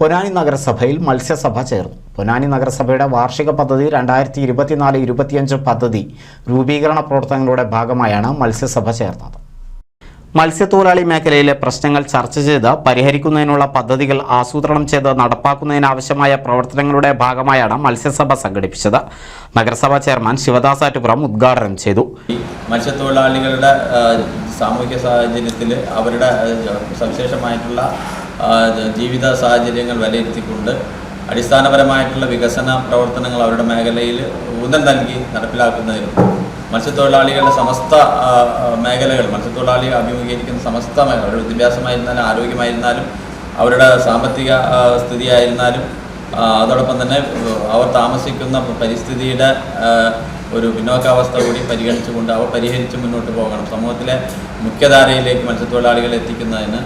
പൊന്നാനി നഗരസഭയിൽ മത്സ്യസഭ ചേർന്നു. പൊനാനി നഗരസഭയുടെ വാർഷിക പദ്ധതി രണ്ടായിരത്തി ഇരുപത്തിനാല് ഇരുപത്തിയഞ്ച് പദ്ധതി രൂപീകരണ പ്രവർത്തനങ്ങളുടെ ഭാഗമായാണ് മത്സ്യസഭ ചേർന്നത്. മത്സ്യത്തൊഴിലാളി മേഖലയിലെ പ്രശ്നങ്ങൾ ചർച്ച ചെയ്ത് പരിഹരിക്കുന്നതിനുള്ള പദ്ധതികൾ ആസൂത്രണം ചെയ്ത് നടപ്പാക്കുന്നതിനാവശ്യമായ പ്രവർത്തനങ്ങളുടെ ഭാഗമായാണ് മത്സ്യസഭ സംഘടിപ്പിച്ചത്. നഗരസഭാ ചെയർമാൻ ശിവദാസ് ആറ്റുപുറം ഉദ്ഘാടനം ചെയ്തു. മത്സ്യത്തൊഴിലാളികളുടെ സാമൂഹ്യ സാഹചര്യത്തിൽ അവരുടെ സവിശേഷമായിട്ടുള്ള ജീവിത സാഹചര്യങ്ങൾ വിലയിരുത്തിക്കൊണ്ട് അടിസ്ഥാനപരമായിട്ടുള്ള വികസന പ്രവർത്തനങ്ങൾ അവരുടെ മേഖലയിൽ ഊന്നൽ നൽകി നടപ്പിലാക്കുന്നതിനും മത്സ്യത്തൊഴിലാളികളുടെ സമസ്ത മേഖലകൾ മത്സ്യത്തൊഴിലാളികൾ അഭിമുഖീകരിക്കുന്ന സമസ്ത മേഖല അവരുടെ വിദ്യാഭ്യാസമായിരുന്നാലും ആരോഗ്യമായിരുന്നാലും അവരുടെ സാമ്പത്തിക സ്ഥിതിയായിരുന്നാലും അതോടൊപ്പം തന്നെ അവർ താമസിക്കുന്ന പരിസ്ഥിതിയുടെ ഒരു പിന്നോക്കാവസ്ഥ കൂടി പരിഗണിച്ചുകൊണ്ട് അവ പരിഹരിച്ച് മുന്നോട്ട് പോകണം. സമൂഹത്തിലെ മുഖ്യധാരയിലേക്ക് മത്സ്യത്തൊഴിലാളികളെ എത്തിക്കുന്നതിന്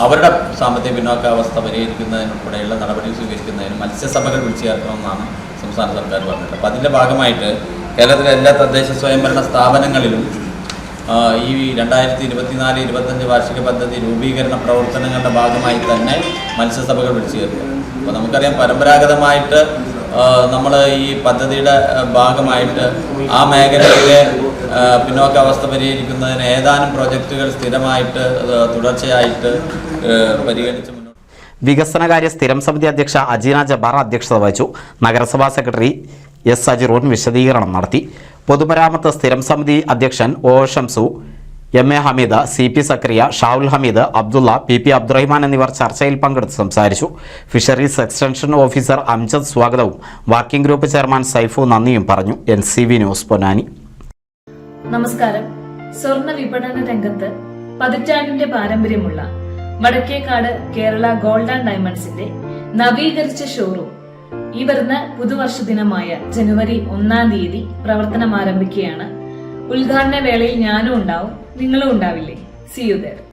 അവരുടെ സാമ്പത്തിക പിന്നോക്കാവസ്ഥ പരിഹരിക്കുന്നതിനുൾപ്പെടെയുള്ള നടപടി സ്വീകരിക്കുന്നതിന് മത്സ്യസഭകൾ വിളിച്ചു ചേർക്കണമെന്നാണ് സംസ്ഥാന സർക്കാർ പറഞ്ഞിട്ടുള്ളത് അപ്പോൾ അതിന്റെ ഭാഗമായിട്ട് കേരളത്തിലെ എല്ലാ തദ്ദേശ സ്വയംഭരണ സ്ഥാപനങ്ങളിലും ഈ രണ്ടായിരത്തി ഇരുപത്തിനാല് ഇരുപത്തഞ്ച് വാർഷിക പദ്ധതി രൂപീകരണ പ്രവർത്തനങ്ങളുടെ ഭാഗമായി തന്നെ മത്സ്യസഭകൾ വിളിച്ചു ചേർക്കുക അപ്പോൾ നമുക്കറിയാം പരമ്പരാഗതമായിട്ട് നമ്മൾ ഈ പദ്ധതിയുടെ ഭാഗമായിട്ട് ആ മേഖലയിലെ പിന്നോക്ക പിന്നോക്കാവസ്ഥ പരിഹരിക്കുന്നതിന് ഏതാനും പ്രോജക്റ്റുകൾ സ്ഥിരമായിട്ട് തുടർച്ചയായിട്ട് പരിഗണിച്ച് വികസനകാര്യ സ്ഥിരം സമിതി അധ്യക്ഷ അജീന ജബാർ അധ്യക്ഷത വഹിച്ചു. നഗരസഭാ സെക്രട്ടറി എസ് സജിറൂൺ വിശദീകരണം നടത്തി. പൊതുമരാമത്ത് സ്ഥിരം സമിതി അധ്യക്ഷൻ O Shamsu M A Hameed C P Zakariya Shaul Hameed Abdulla P P Abdurahiman എന്നിവർ ചർച്ചയിൽ പങ്കെടുത്ത് സംസാരിച്ചു. ഫിഷറീസ് എക്സ്റ്റൻഷൻ ഓഫീസർ അംജദ് സ്വാഗതവും വർക്കിംഗ് ഗ്രൂപ്പ് ചെയർമാൻ സൈഫു നന്ദിയും പറഞ്ഞു. N C V news Ponnani. നമസ്കാരം. സ്വർണ വിപണന രംഗത്ത് പതിറ്റാണ്ടിന്റെ പാരമ്പര്യമുള്ള വടക്കേക്കാട് കേരള ഗോൾഡ് ആൻഡ് ഡയമണ്ട്സിന്റെ നവീകരിച്ച ഷോറൂം ഈ വരുന്ന പുതുവർഷ ദിനമായ ജനുവരി ഒന്നാം തീയതി പ്രവർത്തനം ആരംഭിക്കുകയാണ്. ഉദ്ഘാടന വേളയിൽ ഞാനും ഉണ്ടാവും. നിങ്ങളും ഉണ്ടാവില്ലേ? C you there